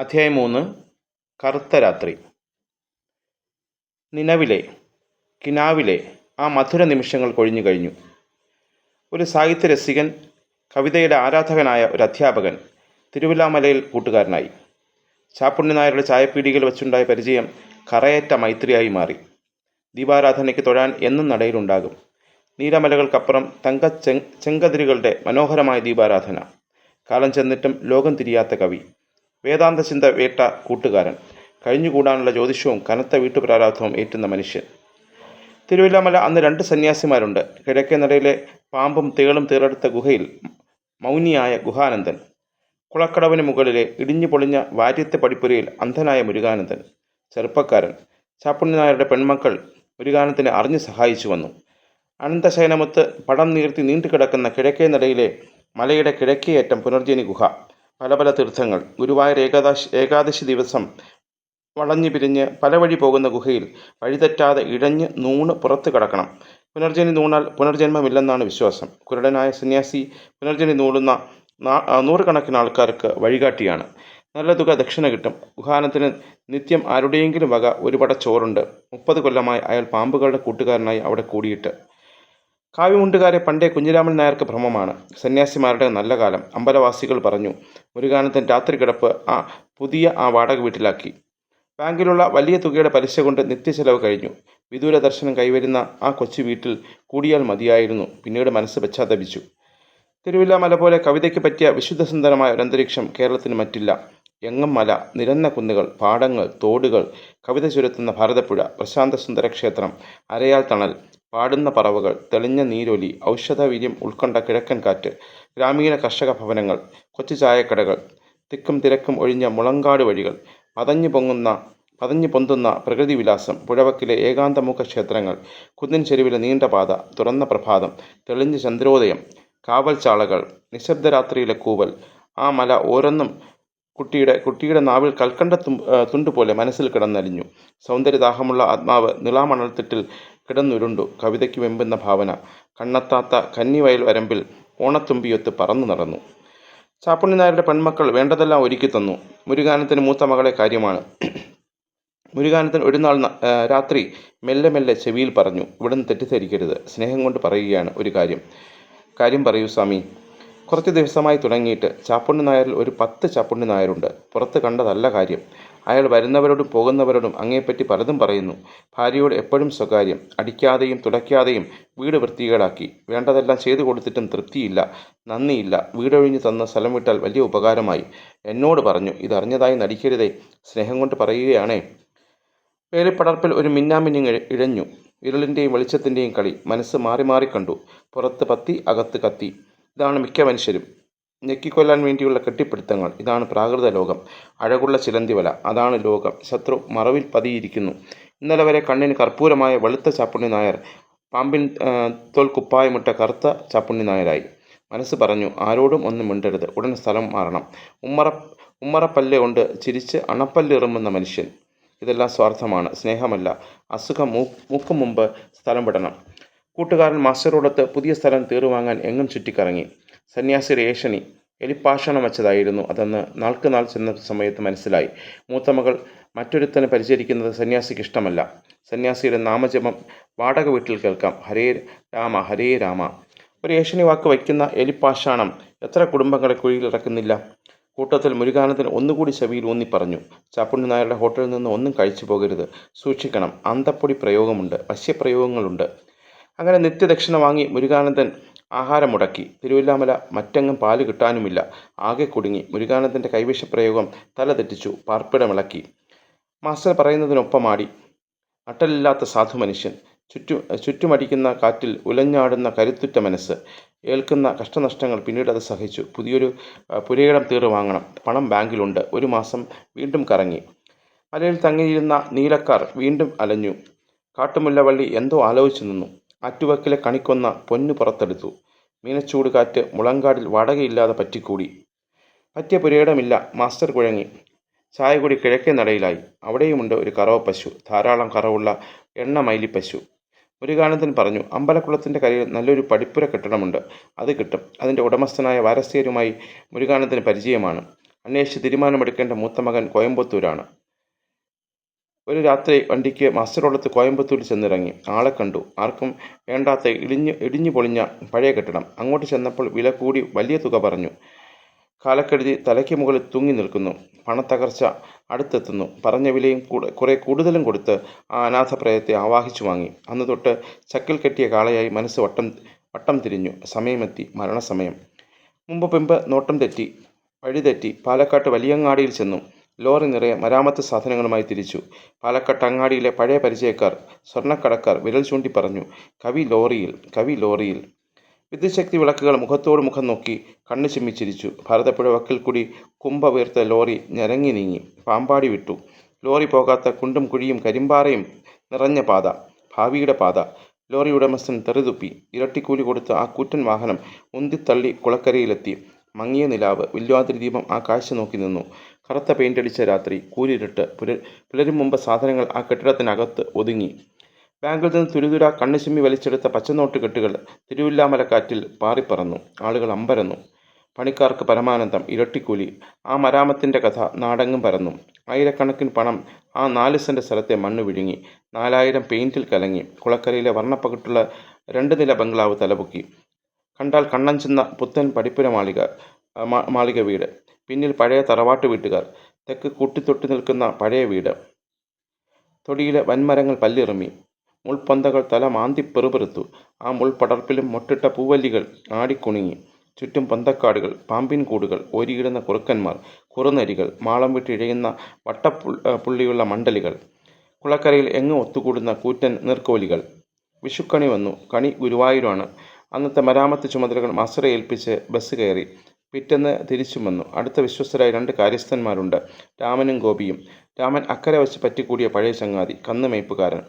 അധ്യായം മൂന്ന്. കറുത്ത രാത്രി. നിലവിലെ കിനാവിലെ ആ മധുര നിമിഷങ്ങൾ കൊഴിഞ്ഞു കഴിഞ്ഞു. ഒരു സാഹിത്യരസികൻ കവിതയുടെ ആരാധകനായ ഒരു അധ്യാപകൻ തിരുവല്ലാമലയിൽ കൂട്ടുകാരനായി. ചാപ്പുണ്ണി നായരുടെ ചായപ്പീടികയിൽ വെച്ചുണ്ടായ പരിചയം കറയേറ്റ മൈത്രിയായി മാറി. ദീപാരാധനയ്ക്ക് തൊഴാൻ എന്നും നടയിലുണ്ടാകും. നീലമലകൾക്കപ്പുറം തങ്ക ചെങ് ചെങ്കതിരുകളുടെ മനോഹരമായ ദീപാരാധന. കാലം ചെന്നിട്ടും ലോകം തിരിയാത്ത കവി. വേദാന്ത ചിന്ത വേട്ട കൂട്ടുകാരൻ. കഴിഞ്ഞുകൂടാനുള്ള ജ്യോതിഷവും കനത്ത വീട്ടുപ്രാരാധവും ഏറ്റുന്ന മനുഷ്യൻ. തിരുവല്ലാമല അന്ന് രണ്ട് സന്യാസിമാരുണ്ട്. കിഴക്കേ നടയിലെ പാമ്പും തേളും തീറെടുത്ത ഗുഹയിൽ മൗനിയായ ഗുഹാനന്ദൻ. കുളക്കടവിന് മുകളിലെ ഇടിഞ്ഞു പൊളിഞ്ഞ വാര്യത്തെ പടിപ്പുരയിൽ അന്ധനായ മുരുകാനന്ദൻ. ചെറുപ്പക്കാരൻ. ചാപ്പുണ്ണി നായരുടെ പെൺമക്കൾ മുരുകാനന്ദനെ അറിഞ്ഞു സഹായിച്ചു വന്നു. അനന്തശയനമത്ത് പടം നീർത്തി നീണ്ടുകിടക്കുന്ന കിഴക്കേ നടയിലെ മലയുടെ കിഴക്കേയറ്റം പുനർജനി ഗുഹ. പല പല തീർത്ഥങ്ങൾ. ഗുരുവായൂർ ഏകാദശി ഏകാദശി ദിവസം വളഞ്ഞു പിരിഞ്ഞ് പല വഴി പോകുന്ന ഗുഹയിൽ വഴിതെറ്റാതെ ഇഴഞ്ഞ് നൂണ് പുറത്ത് കടക്കണം. പുനർജനി നൂണാൽ പുനർജന്മമില്ലെന്നാണ് വിശ്വാസം. കുരുടനായ സന്യാസി പുനർജനി നൂടുന്ന നൂറുകണക്കിന് ആൾക്കാർക്ക് വഴികാട്ടിയാണ്. നല്ല തുക ദക്ഷിണ കിട്ടും. ഗുഹാനത്തിന് നിത്യം ആരുടെയെങ്കിലും വക ഒരു പട ചോറുണ്ട്. മുപ്പത് കൊല്ലമായി അയാൾ പാമ്പുകളുടെ കൂട്ടുകാരനായി അവിടെ കൂടിയിട്ട് കാവ്യമുണ്ടുകാരെ പണ്ടേ കുഞ്ഞിരാമൻ നായർക്ക് ഭ്രമമാണ്. സന്യാസിമാരുടെ നല്ല കാലം. അമ്പലവാസികൾ പറഞ്ഞു മുരുകാനന്ദൻ രാത്രി കിടപ്പ് ആ പുതിയ ആ വാടക വീട്ടിലാക്കി. ബാങ്കിലുള്ള വലിയ തുകയുടെ പലിശ കൊണ്ട് നിത്യചെലവ് കഴിഞ്ഞു. വിദൂര ദർശനം കൈവരുന്ന ആ കൊച്ചു വീട്ടിൽ കൂടിയാൽ മതിയായിരുന്നു. പിന്നീട് മനസ്സ് പശ്ചാത്തപിച്ചു. തിരുവില്ലാമല പോലെ കവിതയ്ക്ക് പറ്റിയ വിശുദ്ധസുന്ദരമായ ഒരു അന്തരീക്ഷം കേരളത്തിന് മറ്റില്ല. എങ്ങും മല നിരന്ന കുന്നുകൾ പാടങ്ങൾ തോടുകൾ കവിത ചുരത്തുന്ന ഭാരതപ്പുഴ പ്രശാന്ത സുന്ദര ക്ഷേത്രം അരയാൽ തണൽ പാടുന്ന പറവകൾ തെളിഞ്ഞ നീരൊലി ഔഷധവീര്യം ഉൾക്കൊണ്ട കിഴക്കൻ കാറ്റ് ഗ്രാമീണ കർഷക ഭവനങ്ങൾ കൊച്ചു ചായക്കടകൾ തിക്കും തിരക്കും ഒഴിഞ്ഞ മുളങ്കാട് വഴികൾ പതഞ്ഞു പൊങ്ങുന്ന പതഞ്ഞു പൊന്തുന്ന പ്രകൃതി വിലാസം പുഴവക്കിലെ ഏകാന്തമുഖ ക്ഷേത്രങ്ങൾ കുന്നിൻ ചെരുവിലെ നീണ്ട പാത തുറന്ന പ്രഭാതം തെളിഞ്ഞ ചന്ദ്രോദയം കാവൽ ചാളകൾ നിശബ്ദരാത്രിയിലെ കൂവൽ ആ മല ഓരോന്നും കുട്ടിയുടെ കുട്ടിയുടെ നാവിൽ കൽക്കണ്ട തും- പോലെ മനസ്സിൽ കിടന്നലിഞ്ഞു. സൗന്ദര്യദാഹമുള്ള ആത്മാവ് നിളാമണൽത്തിട്ടിൽ കിടന്നുരുണ്ടു കവിതയ്ക്ക് വെമ്പുന്ന ഭാവന. കണ്ണെത്താത്ത കന്നിവയൽ വരമ്പിൽ ഓണത്തുമ്പിയൊത്ത് പറന്നു നടന്നു. ചാപ്പുണ്ണി നായരുടെ പെൺമക്കൾ വേണ്ടതെല്ലാം ഒരുക്കി തന്നു. മുരുകാനത്തിന് മൂത്ത മകളെ കാര്യമാണ്. മുരുകാനന്ദൻ ഒരു നാൾ രാത്രി മെല്ലെ മെല്ലെ ചെവിയിൽ പറഞ്ഞു ഇവിടുന്ന് തെറ്റിദ്ധരിക്കരുത്. സ്നേഹം കൊണ്ട് പറയുകയാണ് ഒരു കാര്യം. കാര്യം പറയൂ സ്വാമി. കുറച്ച് ദിവസമായി തുടങ്ങിയിട്ട് ചാപ്പുണ്ണി നായരിൽ ഒരു പത്ത് ചാപ്പുണ്ണി നായരുണ്ട്. പുറത്ത് കണ്ടതല്ല കാര്യം. അയാൾ വരുന്നവരോടും പോകുന്നവരോടും അങ്ങേപ്പറ്റി പലതും പറയുന്നു. ഭാര്യയോട് എപ്പോഴും സ്വകാര്യം അടിക്കാതെയും തുടയ്ക്കാതെയും വീട് വൃത്തികേടാക്കി. വേണ്ടതെല്ലാം ചെയ്തു കൊടുത്തിട്ടും തൃപ്തിയില്ല നന്ദിയില്ല. വീടൊഴിഞ്ഞു തന്ന സ്ഥലം വിട്ടാൽ വലിയ ഉപകാരമായി. എന്നോട് പറഞ്ഞു ഇതറിഞ്ഞതായി നടിക്കരുതേ. സ്നേഹം കൊണ്ട് പറയുകയാണേ. വേലിപ്പടർപ്പിൽ ഒരു മിന്നാമിന്നിങ് ഇഴഞ്ഞു. ഇരുളിന്റെയും വെളിച്ചത്തിന്റെയും കളി മനസ്സ് മാറി മാറി കണ്ടു. പുറത്ത് പത്തി അകത്ത് കത്തി. ഇതാണ് മിക്ക മനുഷ്യരും. ഞെക്കിക്കൊല്ലാൻ വേണ്ടിയുള്ള കെട്ടിപ്പിടുത്തങ്ങൾ. ഇതാണ് പ്രാകൃത ലോകം. അഴകുള്ള ചിലന്തിവല. അതാണ് ലോകം. ശത്രു മറവിൽ പതിയിരിക്കുന്നു. ഇന്നലെ വരെ കണ്ണിന് കർപ്പൂരമായ വെളുത്ത ചാപ്പുണ്ണി നായർ പാമ്പിൻ തോൽ കുപ്പായമിട്ട കറുത്ത ചാപ്പുണ്ണി നായരായി. മനസ്സ് പറഞ്ഞു ആരോടും ഒന്നും മിണ്ടരുത്. ഉടൻ സ്ഥലം മാറണം. ഉമ്മറ ഉമ്മറപ്പല്ല് കൊണ്ട് ചിരിച്ച് അണപ്പല്ലിറുമ്പുന്ന മനുഷ്യൻ. ഇതെല്ലാം സ്വാർത്ഥമാണ്. സ്നേഹമല്ല. അസുഖം മൂക്കും മുമ്പ് സ്ഥലം വിടണം. കൂട്ടുകാരൻ മാസ്റ്ററോടൊത്ത് പുതിയ സ്ഥലം തീറുവാങ്ങാൻ എങ്ങും ചുറ്റിക്കറങ്ങി. സന്യാസി രേഷണി എലിപ്പാഷണം വച്ചതായിരുന്നു. അതെന്ന് നാൾക്ക് നാൾ ചെന്ന സമയത്ത് മനസ്സിലായി. മൂത്ത മകൾ മറ്റൊരുത്തനെ പരിചരിക്കുന്നത് സന്യാസിക്ക് ഇഷ്ടമല്ല. സന്യാസിയുടെ നാമജപം വാടക വീട്ടിൽ കേൾക്കാം. ഹരേ രാമ ഹരേ രാമ. ഒരു ഏഷണി വാക്ക് വയ്ക്കുന്ന എലിപ്പാഷാണം എത്ര കുടുംബങ്ങളെ കുഴിയിൽ ഇറക്കുന്നില്ല. കൂട്ടത്തിൽ മുരുകാനന്ദൻ ഒന്നുകൂടി ചെവിയിൽ ഊന്നി പറഞ്ഞു. ചാപ്പുണ്ണി നായരുടെ ഹോട്ടലിൽ നിന്ന് ഒന്നും കഴിച്ചു പോകരുത് സൂക്ഷിക്കണം. അന്തപ്പൊടി പ്രയോഗമുണ്ട്. വശ്യപ്രയോഗങ്ങളുണ്ട് അങ്ങനെ നിത്യദക്ഷിണ വാങ്ങി മുരുകാനന്ദൻ ആഹാരം മുടക്കി തിരുവല്ലാമല മറ്റെങ്ങും പാൽ കിട്ടാനുമില്ല. ആകെ കുടുങ്ങി. മുരുകാനന്ദന്റെ കൈവിഷപ്രയോഗം തല തെറ്റിച്ചു. പാർപ്പിടമിളക്കി. മാസ്റ്റർ പറയുന്നതിനൊപ്പമാടി. അട്ടലില്ലാത്ത സാധു മനുഷ്യൻ ചുറ്റു ചുറ്റുമടിക്കുന്ന കാറ്റിൽ ഉലഞ്ഞാടുന്ന കരുത്തുറ്റ മനസ്സ്. ഏൽക്കുന്ന കഷ്ടനഷ്ടങ്ങൾ പിന്നീട് അത് സഹിച്ചു. പുതിയൊരു പുരയിടം തീർ വാങ്ങണം. പണം ബാങ്കിലുണ്ട്. ഒരു മാസം വീണ്ടും കറങ്ങി. മലയിൽ തങ്ങിയിരുന്ന നീലക്കാർ വീണ്ടും അലഞ്ഞു. കാട്ടുമുല്ലവള്ളി എന്തോ ആലോചിച്ചു നിന്നു. ആറ്റുവക്കിലെ കണിക്കൊന്ന പൊന്നു പുറത്തെടുത്തു. മീനച്ചൂട് കാറ്റ് മുളങ്കാടിൽ വാടകയില്ലാതെ പറ്റിക്കൂടി. പറ്റിയ പുരയിടമില്ല മാസ്റ്റർ കുഴങ്ങി. ചായ കൂടി കിഴക്കേ നടയിലായി. അവിടെയുമുണ്ട് ഒരു കറവ പശു ധാരാളം കറവുള്ള എണ്ണ മൈലി പശു. മുരുകാനന്ദൻ പറഞ്ഞു അമ്പലക്കുളത്തിന്റെ കരയിൽ നല്ലൊരു പടിപ്പുര കെട്ടിടമുണ്ട്. അത് കിട്ടും. അതിന്റെ ഉടമസ്ഥനായ വാരസ്യരുമായി മുരുകാനന്ദന് പരിചയമാണ്. അന്വേഷിച്ച് തീരുമാനമെടുക്കേണ്ട മൂത്ത മകൻ കോയമ്പത്തൂരാണ്. ഒരു രാത്രി വണ്ടിക്ക് മാസ്റ്ററോടത്ത് കോയമ്പത്തൂരിൽ ചെന്നിറങ്ങി. ആളെ കണ്ടു. ആർക്കും വേണ്ടാത്ത ഇടിഞ്ഞു ഇടിഞ്ഞു പൊളിഞ്ഞ പഴയ കെട്ടിടം. അങ്ങോട്ട് ചെന്നപ്പോൾ വില കൂടി വലിയ തുക പറഞ്ഞു. കാലക്കെടുതി തലയ്ക്ക് മുകളിൽ തൂങ്ങി നിൽക്കുന്നു. പണത്തകർച്ച അടുത്തെത്തുന്നു. പറഞ്ഞ വിലയും കുറെ കൂടുതലും കൊടുത്ത് ആ അനാഥപ്രയത്തെ ആവാഹിച്ചു വാങ്ങി. അന്ന് തൊട്ട് ചക്കിൽ കെട്ടിയ കാളയായി മനസ്സ് വട്ടം വട്ടം തിരിഞ്ഞു. സമയമെത്തി. മരണസമയം. മുമ്പ് പിമ്പ് നോട്ടം തെറ്റി വഴി തെറ്റി പാലക്കാട്ട് വലിയങ്ങാടിയിൽ ചെന്നു. ലോറി നിറയെ മരാമത്ത് സാധനങ്ങളുമായി തിരിച്ചു. പാലക്കാട്ട് അങ്ങാടിയിലെ പഴയ പരിചയക്കാർ സ്വർണക്കടക്കാർ വിരൽ ചൂണ്ടി പറഞ്ഞു കവി ലോറിയിൽ കവി ലോറിയിൽ. വിദ്യുശക്തി വിളക്കുകൾ മുഖത്തോട് മുഖം നോക്കി കണ്ണു ചിമ്മിച്ചിരിച്ചു ഭാരതപ്പുഴ വക്കിൽ കൂടി കുമ്പ വീർത്ത ലോറി ഞരങ്ങി നീങ്ങി. പാമ്പാടി വിട്ടു. ലോറി പോകാത്ത കുണ്ടും കുഴിയും കരിമ്പാറയും നിറഞ്ഞ പാത ഭാവിയുടെ പാത. ലോറി ഉടമസ്ഥൻ തെറിതുപ്പി. ഇരട്ടിക്കൂലി കൊടുത്ത് ആ കൂറ്റൻ വാഹനം ഉന്തിത്തള്ളി കുളക്കരയിലെത്തി. മങ്ങിയ നിലാവ് വില്വാതിരി ദീപം ആ കാഴ്ച നോക്കി നിന്നു. കറുത്ത പെയിന്റടിച്ച രാത്രി കൂരിരുട്ട് പുല പുലരും മുമ്പ് സാധനങ്ങൾ ആ കെട്ടിടത്തിനകത്ത് ഒതുങ്ങി. ബാങ്കിൽ നിന്ന് തുരുതുര കണ്ണുചിമ്മി വലിച്ചെടുത്ത പച്ചനോട്ട് കെട്ടുകൾ തിരുവില്ലാമലക്കാറ്റിൽ പാറിപ്പറന്നു. ആളുകൾ അമ്പരന്നു. പണിക്കാർക്ക് പരമാനന്ദം ഇരട്ടിക്കൂലി. ആ മരാമത്തിന്റെ കഥ നാടങ്ങും പരന്നു. ആയിരക്കണക്കിന് പണം ആ നാല് സെന്റ് സ്ഥലത്തെ മണ്ണ് വിഴുങ്ങി. നാലായിരം പെയിന്റിൽ കലങ്ങി. കുളക്കരയിലെ വർണപ്പകിട്ടുള്ള രണ്ട് നില ബംഗ്ലാവ് തലപൊക്കി. കണ്ടാൽ കണ്ണഞ്ചുന്ന പുത്തൻ പടിപ്പുര മാളിക മാളിക വീട്. പിന്നിൽ പഴയ തറവാട്ട് വീട്ടുകാർ. തെക്ക് കൂട്ടിത്തൊട്ടി നിൽക്കുന്ന പഴയ വീട്. തൊടിയിലെ വൻമരങ്ങൾ പല്ലിറുമി. മുൾപ്പന്തകൾ തല മാന്തി പെറുപെറുത്തു. ആ മുൾപടർപ്പിലും മൊട്ടിട്ട പൂവല്ലികൾ ആടിക്കുണുങ്ങി. ചുറ്റും പന്തക്കാടുകൾ പാമ്പിൻ കൂടുകൾ ഒരിയിടുന്ന കുറുക്കന്മാർ കുറുനരികൾ മാളം വിട്ടിഴയുന്ന വട്ടപ്പുൾ ആ, പുള്ളിയുള്ള മണ്ടലികൾ കുളക്കരയിൽ എങ്ങും ഒത്തുകൂടുന്ന കൂറ്റൻ നീർക്കോലികൾ. വിഷുക്കണി വന്നു. കണി ഗുരുവായൂരാണ്. അന്നത്തെ മരാമത്ത് ചുമതലകൾ മാസ്റ്ററെ ഏൽപ്പിച്ച് ബസ് കയറി പിറ്റെന്ന് തിരിച്ചും വന്നു. അടുത്ത വിശ്വസ്തരായ രണ്ട് കാര്യസ്ഥന്മാരുണ്ട്. രാമനും ഗോപിയും. രാമൻ അക്കരെ വച്ച് പറ്റിക്കൂടിയ പഴയ ചങ്ങാതി കന്നുമേയ്പ്പുകാരൻ.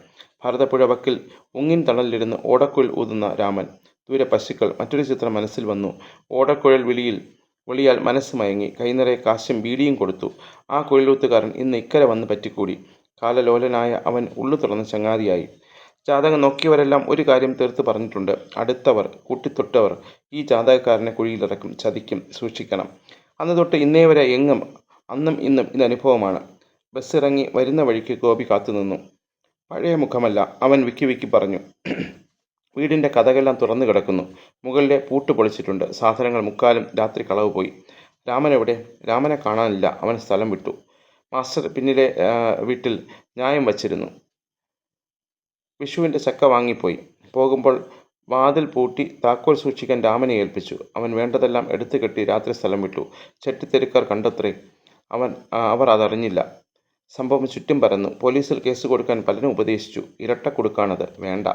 ഭാരതപ്പുഴ വക്കിൽ ഉങ്ങിൻ തണലിലിരുന്ന് ഓടക്കുഴൽ ഊതുന്ന രാമൻ. ദൂരെ പശുക്കൾ. മറ്റൊരു ചിത്രം മനസ്സിൽ വന്നു. ഓടക്കുഴൽ വിളിയിൽ വിളിയാൽ മനസ്സ് മയങ്ങി. കൈനിറയെ കാശും ബീഡിയും കൊടുത്തു. ആ കുഴലൂത്തുകാരൻ ഇന്ന് ഇക്കരെ വന്ന് പറ്റിക്കൂടി. കാലലോലനായ അവൻ ഉള്ളു തുറന്ന് ചങ്ങാതിയായി. ജാതകം നോക്കിയവരെല്ലാം ഒരു കാര്യം തീർത്ത് പറഞ്ഞിട്ടുണ്ട്. അടുത്തവർ കൂട്ടിത്തൊട്ടവർ ഈ ജാതകക്കാരനെ കുഴിയിലിറക്കും ചതിക്കും സൂക്ഷിക്കണം. അന്ന് തൊട്ട് ഇന്നേ വരെ എങ്ങും അന്നും ഇന്നും ഇത് അനുഭവമാണ്. ബസ് ഇറങ്ങി വരുന്ന വഴിക്ക് ഗോപി കാത്തുനിന്നു. പഴയ മുഖമല്ല അവൻ വിക്കി വിക്കി പറഞ്ഞു. വീടിന്റെ കഥകളെല്ലാം തുറന്നു കിടക്കുന്നു. മുകളിലെ പൂട്ട് പൊളിച്ചിട്ടുണ്ട്. സാധനങ്ങൾ മുക്കാലും രാത്രി കളവ് പോയി. എവിടെ രാമനെ കാണാനില്ല. അവൻ സ്ഥലം വിട്ടു. മാസ്റ്റർ പിന്നിലെ വീട്ടിൽ ന്യായം വച്ചിരുന്നു. വിഷുവിന്റെ ചക്ക വാങ്ങിപ്പോയി. പോകുമ്പോൾ വാതിൽ പൂട്ടി താക്കോൽ സൂക്ഷിക്കാൻ രാമനെ ഏൽപ്പിച്ചു. അവൻ വേണ്ടതെല്ലാം എടുത്തു കെട്ടി രാത്രി സ്ഥലം വിട്ടു. ചെട്ടിത്തെരുക്കാർ കണ്ടത്രേ അവൻ അവർ അതറിഞ്ഞില്ല. സംഭവം ചുറ്റും പരന്നു. പോലീസിൽ കേസ് കൊടുക്കാൻ പലരും ഉപദേശിച്ചു. ഇരട്ട കൊടുക്കാണത്. വേണ്ട.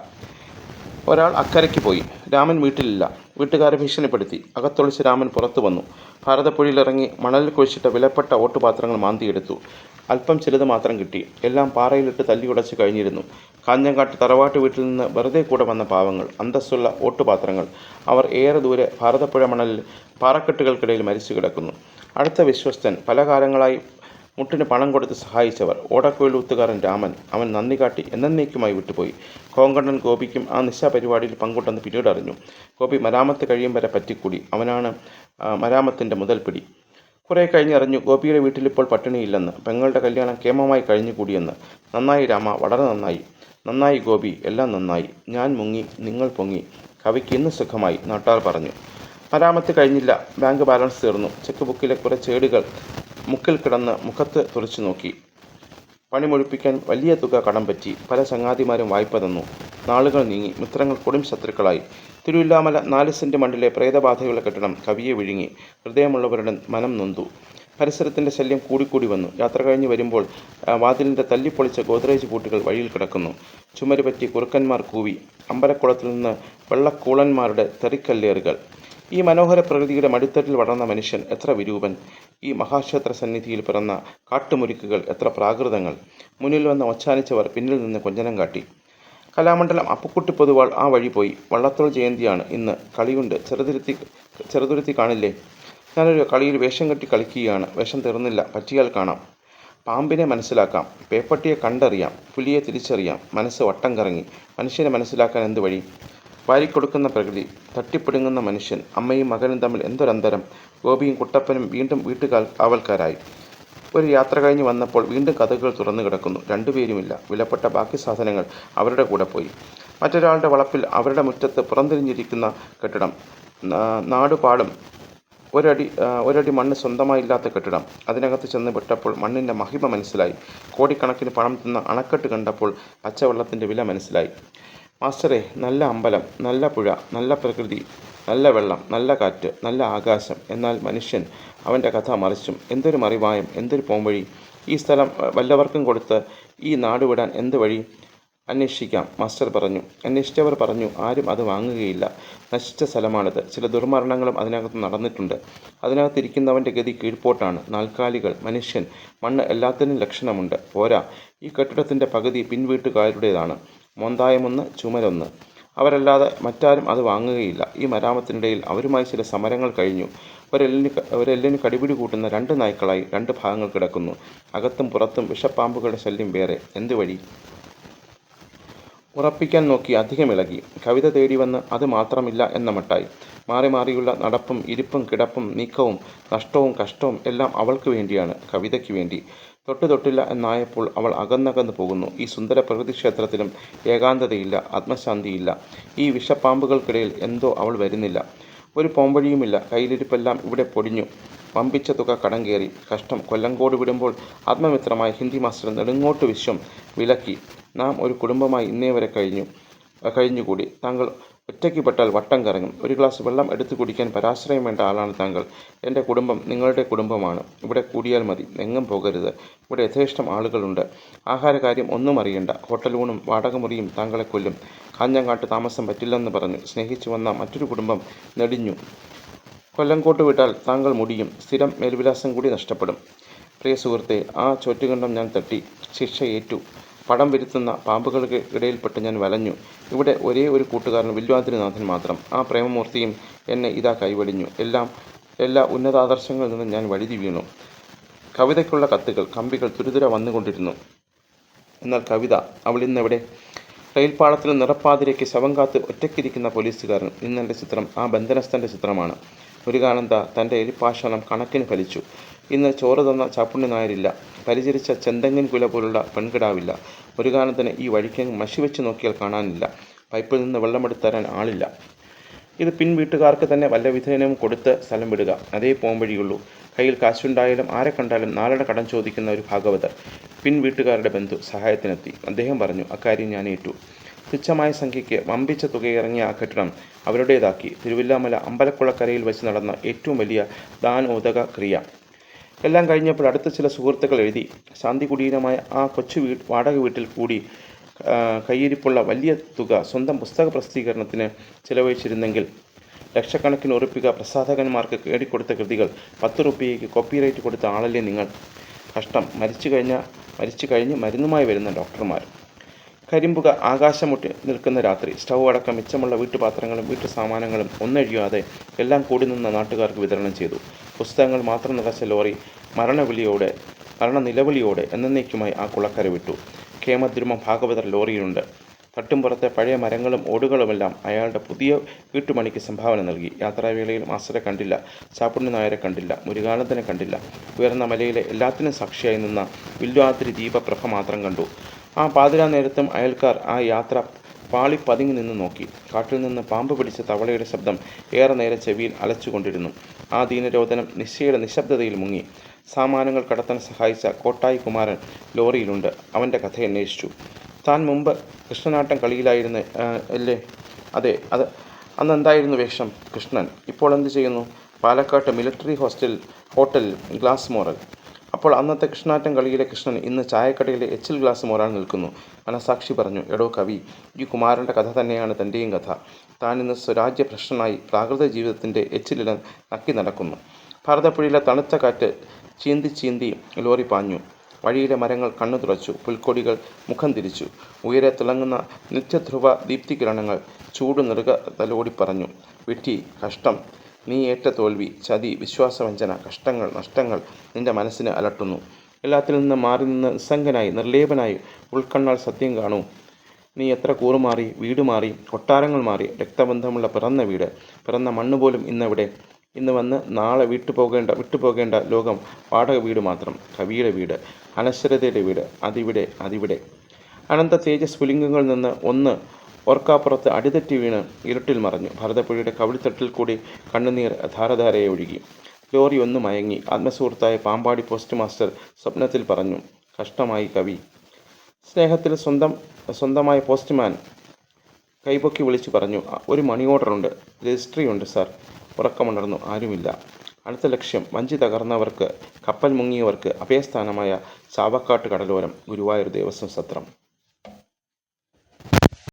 ഒരാൾ അക്കരയ്ക്ക് പോയി. രാമൻ വീട്ടിലില്ല. വീട്ടുകാരെ ഭീഷണിപ്പെടുത്തി. അകത്തൊളിച്ച് രാമൻ പുറത്തു വന്നു. ഭാരതപ്പുഴയിലിറങ്ങി മണലിൽ കുഴിച്ചിട്ട വിലപ്പെട്ട ഓട്ടുപാത്രങ്ങൾ മാന്തിയെടുത്തു. അല്പം ചിലത് മാത്രം കിട്ടി. എല്ലാം പാറയിലിട്ട് തല്ലിയുടച്ച് കഴിഞ്ഞിരുന്നു. കാഞ്ഞങ്കാട്ട് തറവാട്ട് വീട്ടിൽ നിന്ന് വെറുതെ കൂടെ വന്ന പാവങ്ങൾ അന്തസ്സുള്ള ഓട്ടുപാത്രങ്ങൾ. അവർ ഏറെ ദൂരെ ഭാരതപ്പുഴ മണലിൽ പാറക്കെട്ടുകൾക്കിടയിൽ മരിച്ചു കിടക്കുന്നു. അടുത്ത വിശ്വസ്തൻ പല കാലങ്ങളായി മുട്ടിന് പണം കൊടുത്ത് സഹായിച്ചവർ. ഓടക്കുഴലൂത്തുകാരൻ രാമൻ അവൻ നന്ദി കാട്ടി എന്നേക്കുമായി വിട്ടുപോയി. കോങ്കണ്ണൻ ഗോപിക്കും ആ നിശാ പരിപാടിയിൽ പങ്കുണ്ടെന്ന് പിന്നീട് അറിഞ്ഞു ഗോപി മരാമത്ത് കഴിയും വരെ പറ്റിക്കൂടി. അവനാണ് മരാമത്തിന്റെ മുതൽപ്പിടി കുറേ കഴിഞ്ഞറിഞ്ഞു ഗോപിയുടെ വീട്ടിലിപ്പോൾ പട്ടിണിയില്ലെന്ന്. പെങ്ങളുടെ കല്യാണം കേമമായി കഴിഞ്ഞുകൂടിയെന്ന്. നന്നായി രാമ വളരെ നന്നായി. നന്നായി ഗോപി എല്ലാം നന്നായി. ഞാൻ മുങ്ങി നിങ്ങൾ പൊങ്ങി. കവിക്ക് ഇന്ന് സുഖമായി നാട്ടാർ പറഞ്ഞു. മരാമത്ത് കഴിഞ്ഞില്ല ബാങ്ക് ബാലൻസ് തീർന്നു. ചെക്ക് ബുക്കിലെ കുറേ ചേടുകൾ മുക്കിൽ കിടന്ന് മുഖത്ത് തുറച്ചു നോക്കി. പണി മുഴിപ്പിക്കാൻ വലിയ തുക കടം പറ്റി പല ചങ്ങാതിമാരും വായ്പ തന്നു. നാളുകൾ നീങ്ങി മിത്രങ്ങൾ കൊടും ശത്രുക്കളായി. തിരുവില്ലാമല നാല് സെന്റ് മണ്ണിലെ പ്രേതബാധയുള്ള കെട്ടിടം കവിയെ വിഴുങ്ങി. ഹൃദയമുള്ളവരുടെ മനം നൊന്തു. പരിസരത്തിന്റെ ശല്യം കൂടിക്കൂടി വന്നു. യാത്ര കഴിഞ്ഞ് വരുമ്പോൾ വാതിലിന്റെ തല്ലിപ്പൊളിച്ച ഗോദ്രേജ് പൂട്ടുകൾ വഴിയിൽ കിടക്കുന്നു. ചുമര് പറ്റി കുറുക്കന്മാർ കൂവി അമ്പലക്കുളത്തിൽ നിന്ന് വെള്ളക്കൂളന്മാരുടെ തെറിക്കല്ലേറുകൾ. ഈ മനോഹര പ്രകൃതിയുടെ മടിത്തട്ടിൽ വളർന്ന മനുഷ്യൻ എത്ര വിരൂപൻ. ഈ മഹാക്ഷേത്ര സന്നിധിയിൽ പിറന്ന കാട്ടുമുരുക്കുകൾ എത്ര പ്രാകൃതങ്ങൾ. മുന്നിൽ വന്ന് ഒച്ചാനിച്ചവർ പിന്നിൽ നിന്ന് കൊഞ്ഞനം കാട്ടി. കലാമണ്ഡലം അപ്പുക്കുട്ടി പൊതുവാൾ ആ വഴി പോയി. വള്ളത്തോൾ ജയന്തിയാണ് ഇന്ന് കളിയുണ്ട്. ചെറുതുരുത്തി ചെറുതുരുത്തി കാണില്ലേ? ഞാനൊരു കളിയിൽ വേഷം കെട്ടി കളിക്കുകയാണ്. വേഷം തീർന്നില്ല. പറ്റിയാൽ കാണാം. പാമ്പിനെ മനസ്സിലാക്കാം. പേപ്പട്ടിയെ കണ്ടറിയാം. പുലിയെ തിരിച്ചറിയാം. മനസ്സ് വട്ടം കറങ്ങി. മനുഷ്യനെ മനസ്സിലാക്കാൻ എന്ത് വഴി? വാരിക്കൊടുക്കുന്ന പ്രകൃതി. തട്ടിപ്പിടുങ്ങുന്ന മനുഷ്യൻ. അമ്മയും മകനും തമ്മിൽ എന്തൊരന്തരം? ഗോപിയും കുട്ടപ്പനും വീണ്ടും വീട്ടുകാൽ കാവൽക്കാരായി. ഒരു യാത്ര കഴിഞ്ഞ് വന്നപ്പോൾ വീണ്ടും കഥകൾ തുറന്നു കിടക്കുന്നു. രണ്ടുപേരുമില്ല. വിലപ്പെട്ട ബാക്കി സാധനങ്ങൾ അവരുടെ കൂടെ പോയി. മറ്റൊരാളുടെ വളപ്പിൽ അവരുടെ മുറ്റത്ത് പുറംതിരിഞ്ഞിരിക്കുന്ന കെട്ടിടം. നാടുപാടും ഒരടി ഒരടി മണ്ണ് സ്വന്തമായി ഇല്ലാത്ത കെട്ടിടം. അതിനകത്ത് ചെന്ന് വിട്ടപ്പോൾ മണ്ണിന്റെ മഹിമ മനസ്സിലായി. കോടിക്കണക്കിന് പണം തിന്ന അണക്കെട്ട് കണ്ടപ്പോൾ പച്ചവെള്ളത്തിന്റെ വില മനസ്സിലായി. മാസ്റ്ററെ നല്ല അമ്പലം നല്ല പുഴ നല്ല പ്രകൃതി നല്ല വെള്ളം നല്ല കാറ്റ് നല്ല ആകാശം. എന്നാൽ മനുഷ്യൻ അവന്റെ കഥ മറിച്ചും എന്തൊരു മറിവായം എന്തൊരു പോംവഴി. ഈ സ്ഥലം വല്ലവർക്കും കൊടുത്ത് ഈ നാട് വിടാൻ എന്ത് വഴി? അന്വേഷിക്കാം. മാസ്റ്റർ പറഞ്ഞു. അന്വേഷിച്ചവർ പറഞ്ഞു ആരും അത് വാങ്ങുകയില്ല. നശിച്ച സ്ഥലമാണിത്. ചില ദുർമരണങ്ങളും അതിനകത്ത് നടന്നിട്ടുണ്ട്. അതിനകത്തിരിക്കുന്നവന്റെ ഗതി കീഴ്പോട്ടാണ്. നാൽക്കാലികൾ മനുഷ്യൻ മണ്ണ് എല്ലാത്തിനും ലക്ഷണമുണ്ട്. പോരാ. ഈ കെട്ടിടത്തിന്റെ പകുതി പിൻവീട്ടുകാരുടേതാണ്. മൊന്തായമൊന്ന് ചുമരൊന്ന്. അവരല്ലാതെ മറ്റാരും അത് വാങ്ങുകയില്ല. ഈ മരാമത്തിനിടയിൽ അവരുമായി ചില സമരങ്ങൾ കഴിഞ്ഞു. ഒരെല്ലിന് ഒരെല്ലിന് കടിപിടി കൂട്ടുന്ന രണ്ട് നായ്ക്കളായി രണ്ട് ഭാഗങ്ങൾ കിടക്കുന്നു. അകത്തും പുറത്തും വിഷപ്പാമ്പുകളുടെ ശല്യം വേറെ. എന്ത് വഴി? ഉറപ്പിക്കാൻ നോക്കി അധികം ഇളകി. കവിത തേടി വന്ന് അത് മാത്രമില്ല എന്ന മട്ടായി. മാറി മാറിയുള്ള നടപ്പും ഇരിപ്പും കിടപ്പും നീക്കവും നഷ്ടവും കഷ്ടവും എല്ലാം അവൾക്ക് വേണ്ടിയാണ് കവിതയ്ക്ക് വേണ്ടി. തൊട്ട് തൊട്ടില്ല എന്നായപ്പോൾ അവൾ അകന്നകന്നു പോകുന്നു. ഈ സുന്ദര പ്രകൃതി ക്ഷേത്രത്തിലും ഏകാന്തതയില്ല ആത്മശാന്തിയില്ല. ഈ വിഷപ്പാമ്പുകൾക്കിടയിൽ എന്തോ അവൾ വരുന്നില്ല. ഒരു പോംവഴിയുമില്ല. കയ്യിലിരിപ്പെല്ലാം ഇവിടെ പൊടിഞ്ഞു. വമ്പിച്ച തുക കടം കയറി. കഷ്ടം കൊല്ലങ്കോട് വിടുമ്പോൾ ആത്മമിത്രമായ ഹിന്ദി മാസ്റ്റർ നെടുങ്ങോട്ട് വിശ്വം വിലക്കി. നാം ഒരു കുടുംബമായി ഇന്നേ വരെ കഴിഞ്ഞു കഴിഞ്ഞുകൂടി. താങ്കൾ ഒറ്റയ്ക്ക് പെട്ടാൽ വട്ടം കറങ്ങും. ഒരു ഗ്ലാസ് വെള്ളം എടുത്തു കുടിക്കാൻ പരാശ്രയം വേണ്ട ആളാണ് താങ്കൾ. എന്റെ കുടുംബം നിങ്ങളുടെ കുടുംബമാണ്. ഇവിടെ കൂടിയാൽ മതി. എങ്ങും പോകരുത്. ഇവിടെ യഥേഷ്ടം ആളുകളുണ്ട്. ആഹാരകാര്യം ഒന്നും അറിയണ്ട. ഹോട്ടലൂണും വാടകമുറിയും താങ്കളെ കൊല്ലും. കാഞ്ഞങ്ങാട്ട് താമസം പറ്റില്ലെന്ന് പറഞ്ഞു. സ്നേഹിച്ചു വന്ന മറ്റൊരു കുടുംബം നെടിഞ്ഞു. കൊല്ലങ്കോട്ട് വിട്ടാൽ താങ്കൾ മുടിയും സ്ഥിരം മേൽവിലാസം കൂടി നഷ്ടപ്പെടും. പ്രിയ സുഹൃത്തെ ആ ചോറ്റുകണ്ടം ഞാൻ തട്ടി. ശിക്ഷ ഏറ്റു പടം വരുത്തുന്ന പാമ്പുകൾക്ക് ഇടയിൽപ്പെട്ട് ഞാൻ വലഞ്ഞു. ഇവിടെ ഒരേ ഒരു കൂട്ടുകാരൻ വില്വാതിരിനാഥൻ മാത്രം. ആ പ്രേമമൂർത്തിയും എന്നെ ഇതാ കൈവടിഞ്ഞു. എല്ലാം എല്ലാ ഉന്നതാദർശങ്ങളിൽ നിന്നും ഞാൻ വഴുതി വീണു. കവിതയ്ക്കുള്ള കത്തുകൾ കമ്പികൾ തുരുതുര വന്നുകൊണ്ടിരുന്നു. എന്നാൽ കവിത അവൾ ഇന്നെവിടെ? റെയിൽപാളത്തിൽ നിറപ്പാതിരയ്ക്ക് ശവം കാത്ത് ഒറ്റയ്ക്കിരിക്കുന്ന പോലീസുകാരൻ. ഇന്നെന്റെ ചിത്രം ആ ബന്ധനസ്ഥന്റെ ചിത്രമാണ്. മുരുകാനന്ദ തന്റെ എലിപ്പാഷണം കണക്കിന് ഫലിച്ചു. ഇന്ന് ചോറ് തന്ന ചാപ്പുണ്ണി നായരില്ല. പരിചരിച്ച ചെന്തങ്ങൻ കുല പോലുള്ള പെൺകിടാവില്ല. ഒരു കാലത്തിന് ഈ വഴിക്ക് മഷി വെച്ച് നോക്കിയാൽ കാണാനില്ല. പൈപ്പിൽ നിന്ന് വെള്ളമെടുത്ത് തരാൻ ആളില്ല. ഇത് പിൻ വീട്ടുകാർക്ക് തന്നെ വല്ല വിധേനവും കൊടുത്ത് സ്ഥലം വിടുക. അതേ പോംവഴിയുള്ളൂ. കയ്യിൽ കാശുണ്ടായാലും ആരെ കണ്ടാലും നാലട കടം ചോദിക്കുന്ന ഒരു ഭാഗവതർ പിൻ വീട്ടുകാരുടെ ബന്ധു സഹായത്തിനെത്തി. അദ്ദേഹം പറഞ്ഞു അക്കാര്യം ഞാൻ ഏറ്റു തുച്ഛമായ സംഖ്യയ്ക്ക് വമ്പിച്ച തുകയിറങ്ങിയ ആ കെട്ടിടം അവരുടേതാക്കി. തിരുവില്ലാമല അമ്പലക്കുളക്കരയിൽ വെച്ച് നടന്ന ഏറ്റവും വലിയ ദാനോദക ക്രിയ. എല്ലാം കഴിഞ്ഞപ്പോൾ അടുത്ത ചില സുഹൃത്തുക്കൾ എഴുതി ശാന്തി കുടീരമായ ആ കൊച്ചു വീ വാടക വീട്ടിൽ കൂടി കയ്യിരിപ്പുള്ള വലിയ തുക സ്വന്തം പുസ്തക പ്രസിദ്ധീകരണത്തിന് ചിലവഴിച്ചിരുന്നെങ്കിൽ ലക്ഷക്കണക്കിന് ഉറപ്പിക പ്രസാധകന്മാർക്ക് കേടിക്കൊടുത്ത കൃതികൾ പത്ത് റുപ്യയ്ക്ക് കോപ്പിറൈറ്റ് കൊടുത്ത ആളല്ലേ നിങ്ങൾ? കഷ്ടം. മരിച്ചു കഴിഞ്ഞ മരിച്ചു കഴിഞ്ഞ് മരുന്നുമായി വരുന്ന ഡോക്ടർമാർ. കരിമ്പുക ആകാശം മുട്ടി നിൽക്കുന്ന രാത്രി. സ്റ്റൗ അടക്കം മിച്ചമുള്ള വീട്ടുപാത്രങ്ങളും വീട്ടു സാമാനങ്ങളും ഒന്നഴിയാതെ എല്ലാം കൂടി നിന്ന നാട്ടുകാർക്ക് വിതരണം ചെയ്തു. പുസ്തകങ്ങൾ മാത്രം നിറച്ച ലോറി മരണവിളിയോടെ മരണ നിലവിളിയോടെ എന്നേക്കുമായി ആ കുളക്കര വിട്ടു. കേമദ്രുമ ഭാഗവതർ ലോറിയിലുണ്ട്. തട്ടുംപുറത്തെ പഴയ മരങ്ങളും ഓടുകളുമെല്ലാം അയാളുടെ പുതിയ വീട്ടുമണിക്ക് സംഭാവന നൽകി. യാത്രാവേളയിൽ മാസ്റ്ററെ കണ്ടില്ല. ചാപ്പുണ്ണി നായരെ കണ്ടില്ല. മുരുകാനന്ദനെ കണ്ടില്ല. ഉയർന്ന മലയിലെ എല്ലാത്തിനും സാക്ഷിയായി നിന്ന വില്വാതിരി ദീപപ്രഭ മാത്രം കണ്ടു. ആ പാതിരാ നേരത്തും അയൽക്കാർ ആ യാത്ര പാളി പതുങ്ങി നിന്ന് നോക്കി. കാട്ടിൽ നിന്ന് പാമ്പ് പിടിച്ച തവളയുടെ ശബ്ദം ഏറെ നേരം ചെവിയിൽ അലച്ചുകൊണ്ടിരുന്നു. ആ ദീനരോധനം നിശ്ചയുടെ നിശബ്ദതയിൽ മുങ്ങി. സാമാനങ്ങൾ കടത്താൻ സഹായിച്ച കോട്ടായി കുമാരൻ ലോറിയിലുണ്ട്. അവന്റെ കഥ അന്വേഷിച്ചു. താൻ മുമ്പ് കൃഷ്ണനാട്ടം കളിയിലായിരുന്നു അല്ലേ? അതെ അത് അന്ന് എന്തായിരുന്നു വേഷം കൃഷ്ണൻ? ഇപ്പോൾ എന്ത് ചെയ്യുന്നു? പാലക്കാട്ട് military hostel hotel glass moral അപ്പോൾ അന്നത്തെ കൃഷ്ണാറ്റം കളിയിലെ കൃഷ്ണൻ ഇന്ന് ചായക്കടയിലെ എച്ചിൽ ഗ്ലാസ് മോരാൻ നിൽക്കുന്നു. മനസാക്ഷി പറഞ്ഞു എടോ കവി ഈ കുമാരന്റെ കഥ തന്നെയാണ് തന്റെയും കഥ. താൻ ഇന്ന് സ്വരാജ്യ ഭ്രഷ്ടനായി പ്രാകൃത ജീവിതത്തിന്റെ എച്ചിലിട നക്കി നടക്കുന്നു. ഭാരതപ്പുഴയിലെ തണുത്ത കാറ്റ് ചീന്തി ചീന്തി ലോറി പാഞ്ഞു. വഴിയിലെ മരങ്ങൾ കണ്ണു തുറച്ചു പുൽക്കൊടികൾ മുഖം തിരിച്ചു. ഉയരെ തിളങ്ങുന്ന നിത്യധ്രുവ ദീപ്തികിരണങ്ങൾ ചൂട് നെറുക തലോടി പറഞ്ഞു വെട്ടി കഷ്ടം. നീ ഏറ്റ തോൽവി ചതി വിശ്വാസവഞ്ചന കഷ്ടങ്ങൾ നഷ്ടങ്ങൾ നിന്റെ മനസ്സിനെ അലട്ടുന്നു. എല്ലാത്തിൽ നിന്ന് മാറി നിന്ന് നിസ്സംഗനായി നിർലേപനായി ഉൾക്കണ്ണാൽ സത്യം കാണൂ. നീ എത്ര കൂറുമാറി വീട് മാറി കൊട്ടാരങ്ങൾ മാറി രക്തബന്ധമുള്ള പിറന്ന വീട് പിറന്ന മണ്ണ് പോലും ഇന്നെവിടെ? ഇന്ന് വന്ന് നാളെ വിട്ടുപോകേണ്ട വിട്ടുപോകേണ്ട ലോകം വാടക വീട് മാത്രം കവിയുടെ വീട് അനശ്വരതയുടെ വീട് അതിവിടെ അതിവിടെ. അനന്ത തേജസ് പുലിംഗങ്ങളിൽ നിന്ന് ഒന്ന് ഓർക്കാപ്പുറത്ത് അടിതെറ്റി വീണ് ഇരുട്ടിൽ മറഞ്ഞു. ഭരതപ്പുഴയുടെ കവിളിത്തട്ടിൽ കൂടി കണ്ണുനീർ ധാരധാരയെ ഒഴുകി. ലോറി ഒന്ന് മയങ്ങി. ആത്മസുഹൃത്തായ പാമ്പാടി പോസ്റ്റ് മാസ്റ്റർ സ്വപ്നത്തിൽ പറഞ്ഞു കഷ്ടമായി കവി. സ്നേഹത്തിൽ സ്വന്തം സ്വന്തമായ പോസ്റ്റ്മാൻ കൈപൊക്കി വിളിച്ചു പറഞ്ഞു ഒരു മണി ഓർഡറുണ്ട്. രജിസ്ട്രി ഉണ്ട് സാർ. ഉറക്കമുണർന്നു. ആരുമില്ല. അടുത്ത ലക്ഷ്യം വഞ്ചി തകർന്നവർക്ക് കപ്പൽ മുങ്ങിയവർക്ക് അഭയസ്ഥാനമായ ചാവക്കാട്ട് കടലോരം ഗുരുവായൂർ ദേവസ്വം സത്രം.